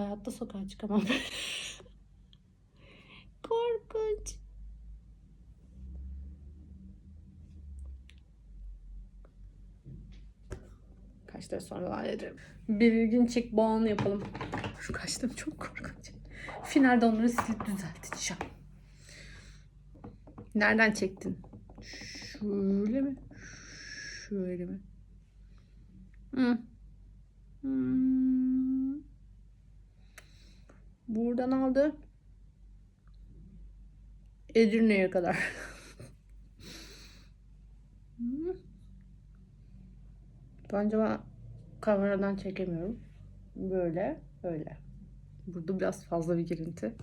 Hayatta sokağa çıkamam. Korkunç. Kaç lira sonra hallederim. Bir gün çek boğanı yapalım. Şu kaçtım çok korkunç. Finalde onları silip düzelteceğim. Nereden çektin? Şöyle mi? Şöyle mi? Hı. Hmm. Buradan aldı. Edirne'ye kadar. Ben kameradan çekemiyorum. Böyle, böyle. Burada biraz fazla bir girinti.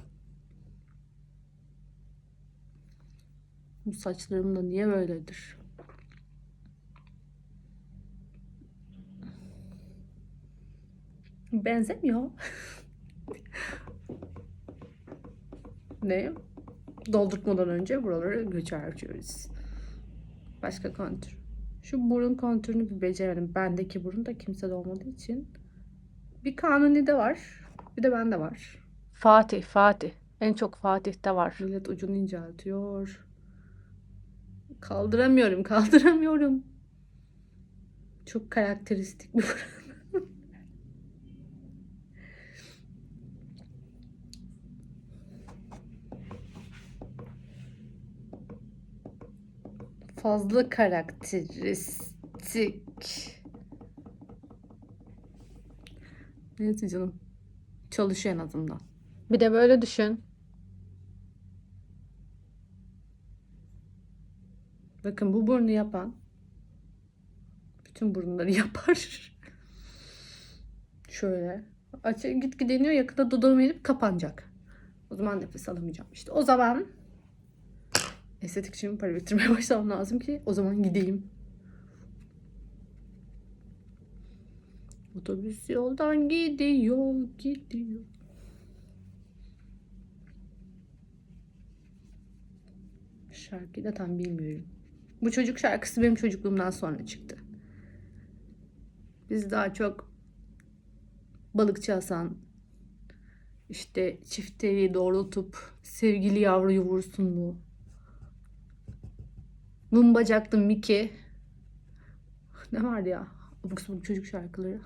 Bu saçlarım da niye böyledir? Benzemiyor. ne? Doldurtmadan önce buraları göçertiyoruz. Başka kontür. Şu burun kontürünü bir beceremedim. Bendeki burun da kimsede olmadığı için. Bir kanuni de var. Bir de bende var. Fatih, Fatih. En çok Fatih'te var. Millet ucunu inceltiyor. Kaldıramıyorum, kaldıramıyorum. Çok karakteristik bir burun. Fazla karakteristik. Neyse canım. Çalışıyor en azından. Bir de böyle düşün. Bakın bu burnu yapan bütün burunları yapar. Şöyle. Açı git gideniyor yakında dudağım edip kapanacak. O zaman nefes alamayacağım işte. O zaman estetik için para bitirmeye başlamam lazım ki o zaman gideyim. Otobüs yoldan gidiyor, gidiyor. Şarkıyı da tam bilmiyorum. Bu çocuk şarkısı benim çocukluğumdan sonra çıktı. Biz daha çok Balıkçı Hasan, işte çifteliği doğrultup sevgili yavruyu vursun mu? Mum bacaklı Miki. Ne vardı ya? Abuk sabuk çocuk şarkıları.